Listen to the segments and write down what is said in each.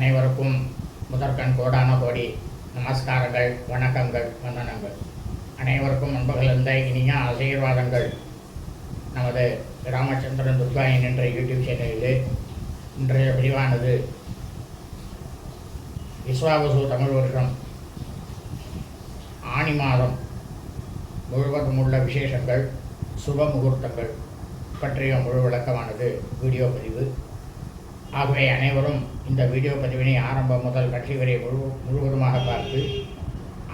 அனைவருக்கும் முதற்கண் கோடான கோடி நமஸ்காரங்கள் வணக்கங்கள் வந்தனங்கள். அனைவருக்கும் அன்புகலந்த இனிய ஆசீர்வாதங்கள். நமது ராமச்சந்திரன் துர்காயன் என்ற யூடியூப் சேனலில் இன்றைய பதிவானது விஸ்வாவசு தமிழ் வருஷம். ஆணி மாதம் முழுவதும் உள்ள விசேஷங்கள் சுப முகூர்த்தங்கள் பற்றிய முழு விளக்கமானது வீடியோ பதிவு. ஆகவே அனைவரும் இந்த வீடியோ பதிவினை ஆரம்பம் முதல் கட்சி வரை முழு முழுவதுமாக பார்த்து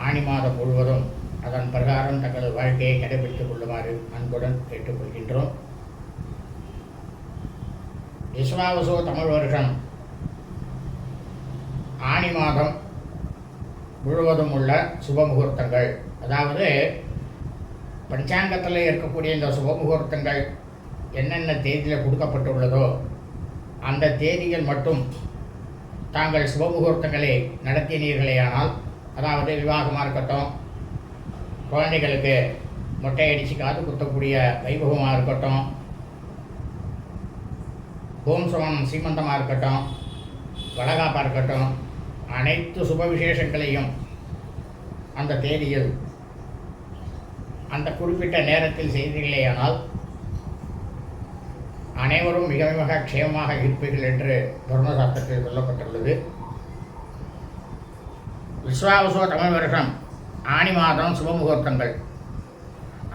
ஆணி மாதம் முழுவதும் அதன் பிரகாரம் தங்களது வாழ்க்கையை கடைபிடித்துக் கொள்ளுமாறு அன்புடன் கேட்டுக்கொள்கின்றோம். விஸ்வாவசோ தமிழ் வருஷம். ஆணி மாதம் முழுவதும் உள்ள சுப முகூர்த்தங்கள். அதாவது பஞ்சாங்கத்தில் இருக்கக்கூடிய இந்த சுப முகூர்த்தங்கள் என்னென்ன தேதியில் கொடுக்கப்பட்டுள்ளதோ அந்த தேதிகள் மட்டும் தாங்கள் சுப முகூர்த்தங்களை நடத்தினீர்களேயானால் அதாவது விவாகமாக இருக்கட்டும் குழந்தைகளுக்கு மொட்டை அடித்து காது குத்தக்கூடிய வைபவமாக இருக்கட்டும் ஹோம் சுவம் சீமந்தமாக இருக்கட்டும் வளகாப்பாக இருக்கட்டும் அனைத்து சுப விசேஷங்களையும் அந்த தேதியில் அந்த குறிப்பிட்ட நேரத்தில் செய்தீர்களேயானால் அனைவரும் மிக மிக க்ஷேமமாக இருப்பீர்கள் என்று தர்மசாஸ்திரத்தில் சொல்லப்பட்டுள்ளது. விஸ்வாவசோ தமிழ் வருஷம் ஆணி மாதம் சுபமுகூர்த்தங்கள்.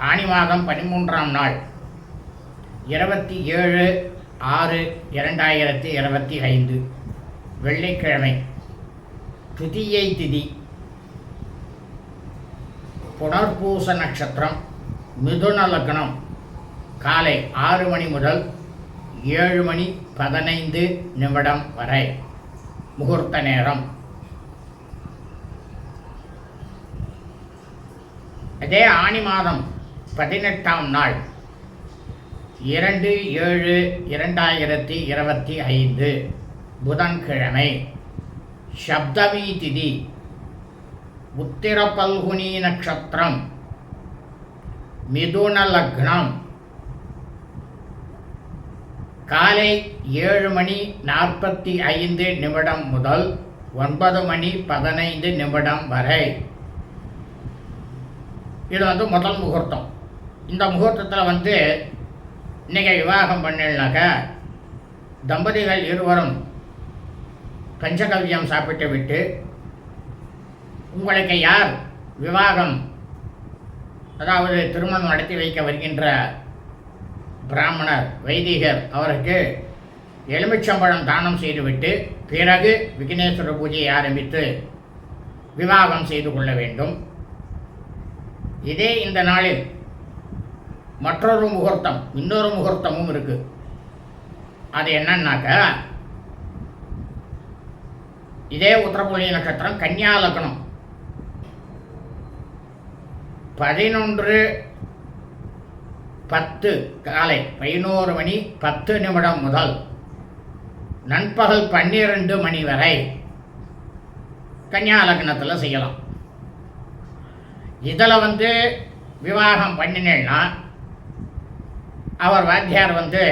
ஆணி மாதம் பதிமூன்றாம் நாள் இருபத்தி ஏழு ஆறு இரண்டாயிரத்தி இருபத்தி ஐந்து வெள்ளிக்கிழமை துதியை திதி புனர்பூச நட்சத்திரம் மிதுன லக்னம் காலை ஆறு மணி முதல் ஏழு மணி பதினைந்து நிமிடம் வரை. முகூர்த்த நேரம். அதே ஆணி மாதம் பதினெட்டாம் நாள் இரண்டு ஏழு இரண்டாயிரத்தி இருபத்தி ஐந்து புதன்கிழமை. சப்தமி திதி உத்திர பல்குனி நட்சத்திரம் மிதுன லக்னம். காலை ஏழு மணி நாற்பத்தி ஐந்து நிமிடம் முதல் ஒன்பது மணி பதினைந்து நிமிடம் வரை. இது வந்து முதல் முகூர்த்தம். இந்த முகூர்த்தத்தில் வந்து இன்றைக்கி விவாகம் பண்ணினாக்கா தம்பதிகள் இருவரும் பஞ்சகவ்யம் சாப்பிட்டு விட்டு உங்களுக்கு யார் விவாகம் அதாவது திருமணம் நடத்தி வைக்க வருகின்ற பிராமணர் வைதிகர் அவருக்கு எலுமிச்சம்பழம் தானம் செய்துவிட்டு பிறகு விக்னேஸ்வர பூஜையை ஆரம்பித்து விவாகம் செய்து கொள்ள வேண்டும். இதே இந்த நாளில் மற்றொரு முகூர்த்தம் இன்னொரு முகூர்த்தமும் இருக்கு. அது என்னன்னாக்க இதே உத்தரபுலி நட்சத்திரம் கன்னியா லக்னம் பதினொன்று பத்து காலை பதினோரு மணி பத்து நிமிடம் முதல். நண்பகல் பன்னிரண்டு மணி வரை கன்னியா லக்னத்தில் செய்யலாம். இதில் வந்து விவாகம் பண்ணினேன்னா அவர் வாத்தியார் வந்து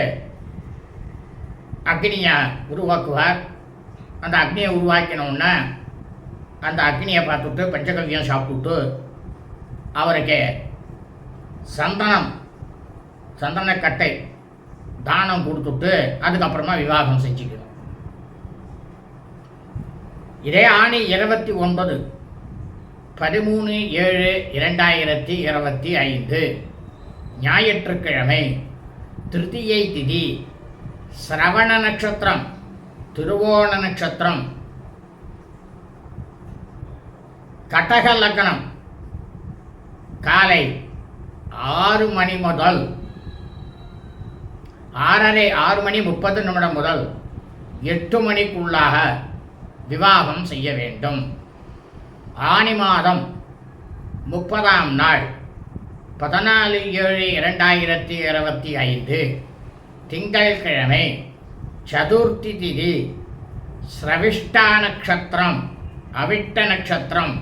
அக்னியை உருவாக்குவார். அந்த அக்னியை உருவாக்கினோன்னா அந்த அக்னியை பார்த்துட்டு பஞ்சகவ்யம் சாப்பிட்டுட்டு அவருக்கு சந்தனம் சந்தனக்கட்டை தானம் கொடுத்துட்டு அதுக்கப்புறமா விவாகம் செஞ்சுக்கணும். இதே ஆணி இருபத்தி ஒன்பது பதிமூணு ஏழு இரண்டாயிரத்தி இருபத்தி ஐந்து ஞாயிற்றுக்கிழமை திருத்தியை திதி சிரவண நட்சத்திரம் திருவோண நட்சத்திரம் கடக லக்னம் காலை ஆறு மணி முதல் ஆறரை ஆறு மணி முப்பது நிமிடம் முதல் எட்டு மணிக்குள்ளாக விவாகம் செய்ய வேண்டும். ஆனி மாதம் முப்பதாம் நாள் பதினாலு ஏழு இரண்டாயிரத்தி இருபத்தி ஐந்து திங்கட்கிழமை சதுர்த்தி திதி சிரவிஷ்டா நட்சத்திரம் அவிட்ட நட்சத்திரம்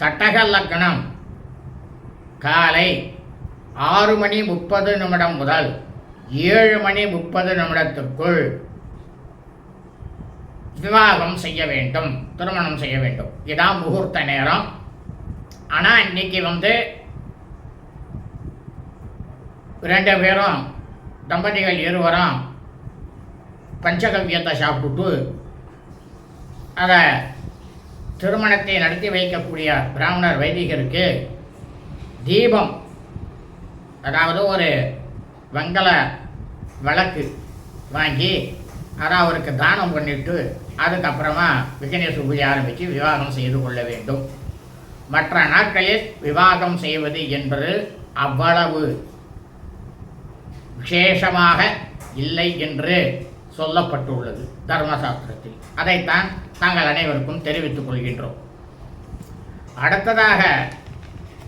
கட்டக லக்னம். காலை ஆறு மணி முப்பது நிமிடம் முதல் ஏழு மணி முப்பது நிமிடத்துக்குள் விவாகம் செய்ய வேண்டும் திருமணம் செய்ய வேண்டும். இதான் முகூர்த்த நேரம். ஆனால் இன்னைக்கு வந்து ரெண்டு பேரும் தம்பதிகள் இருவரும் பஞ்சகவ்யத்தை சாப்பிட்டுட்டு அதை திருமணத்தை நடத்தி வைக்கக்கூடிய பிராமணர் வைதிகருக்கு தீபம் அதாவது ஒரு வெங்கல விளக்கு வாங்கி அதை அவருக்கு தானம் பண்ணிட்டு அதுக்கப்புறமா விக்னேஸ்வர பூஜை ஆரம்பித்து விவாகம் செய்து கொள்ள வேண்டும். மற்ற நாட்களில் விவாகம் செய்வது என்பது அவ்வளவு விசேஷமாக இல்லை என்று சொல்லப்பட்டுள்ளது தர்மசாஸ்திரத்தில். அதைத்தான் நாங்கள் அனைவருக்கும் தெரிவித்துக் கொள்கின்றோம். அடுத்ததாக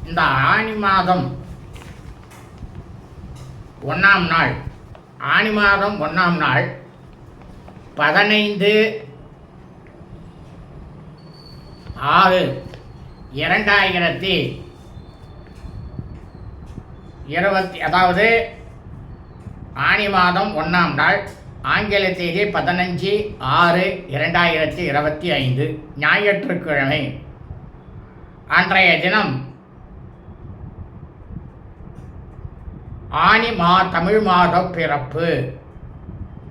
இந்த ஆனி மாதம் ஒன்றாம் நாள். ஆனி மாதம் ஒன்றாம் நாள். பதினைந்து ஆறு இரண்டாயிரத்தி இருபத்தி அதாவது ஆனி மாதம் ஒன்றாம் நாள். ஆங்கில தேதி பதினஞ்சு ஆறு இரண்டாயிரத்தி இருபத்தி ஐந்து. ஞாயிற்றுக்கிழமை. அன்றைய தினம் ஆனி மா தமிழ் மாத பிறப்பு.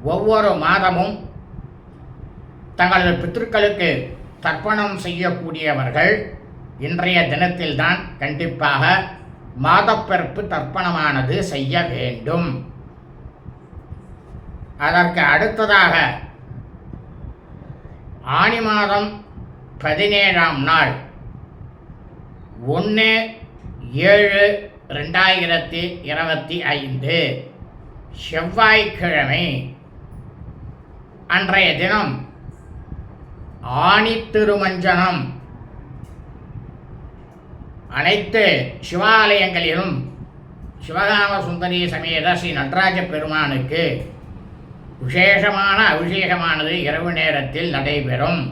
ஒவ்வொரு மாதமும் தங்களது பித்திருக்களுக்கு தர்ப்பணம் செய்யக்கூடியவர்கள் இன்றைய தினத்தில்தான் கண்டிப்பாக மாதப்பிறப்பு தர்ப்பணமானது செய்ய வேண்டும். அதற்கு அடுத்ததாக ஆனி மாதம் பதினேழாம் நாள் ஒன்று ஏழு ரெண்டாயிரத்தி இருபத்தி ஐந்து செவ்வாய்க்கிழமை அன்றைய தினம் ஆணி திருமஞ்சனம் அனைத்து சிவாலயங்களிலும் சிவகாம சுந்தரி சமேத ஸ்ரீ நடராஜ பெருமானுக்கு விசேஷமான அபிஷேகமானது இரவு நேரத்தில் நடைபெறும்.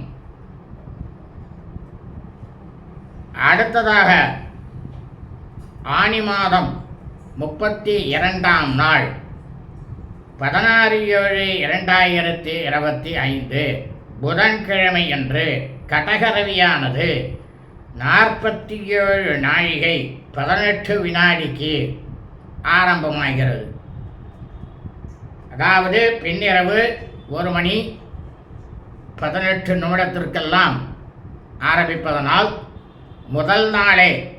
அடுத்ததாக ஆனி மாதம் முப்பத்தி இரண்டாம் நாள் பதினாறு ஏழு இரண்டாயிரத்தி இருபத்தி ஐந்து புதன்கிழமை அன்று கடகரவியானது. நாற்பத்தி ஏழு நாழிகை பதினெட்டு வினாடிக்கு ஆரம்பமாகிறது. அதாவது பின்னிரவு ஒரு மணி பதினெட்டு நிமிடத்திற்கெல்லாம் ஆரம்பிப்பதனால் முதல் நாளே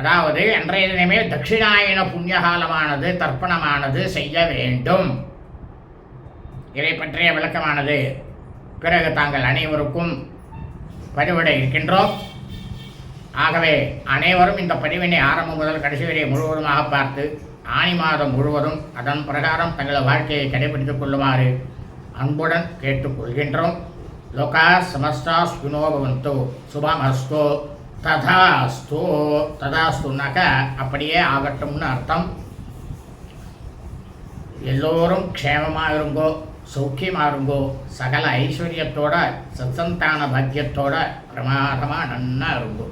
அதாவது அன்றைய தினமே தட்சிணாயன புண்ணியகாலமானது தர்ப்பணமானது செய்ய வேண்டும். இதை பற்றிய விளக்கமானது பிறகு தாங்கள் அனைவருக்கும் பதிவிட இருக்கின்றோம். ஆகவே அனைவரும் இந்த பதிவினை ஆரம்பம் முதல் கடைசி வரை முழுவதுமாக பார்த்து ஆனி மாதம் முழுவதும் அதன் பிரகாரம் தங்களது வாழ்க்கையை கடைபிடித்துக் கொள்ளுமாறு அன்புடன் கேட்டுக்கொள்கின்றோம். லோகா சமஸ்தா சுனோபவந்தோ சுபமஸ்தோ. ததாஸ்து ததாஸ்துனாக்க அப்படியே ஆகட்டும்னு அர்த்தம். எல்லோரும் க்ஷேமமாக இருங்கோ சௌக்கியமாக இருங்கோ சகல ஐஸ்வர்யத்தோட சத்சந்தான பாக்கியத்தோட பிரமாதமாக நன்னா இருங்கோ.